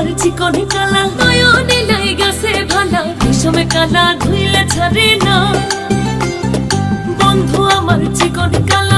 আমার চিকনে কালা, নয়নে লাই গেছে ভালা। বিষমে কালা ধুইলে ছাড়ে না। বন্ধু আমার জীবন কালা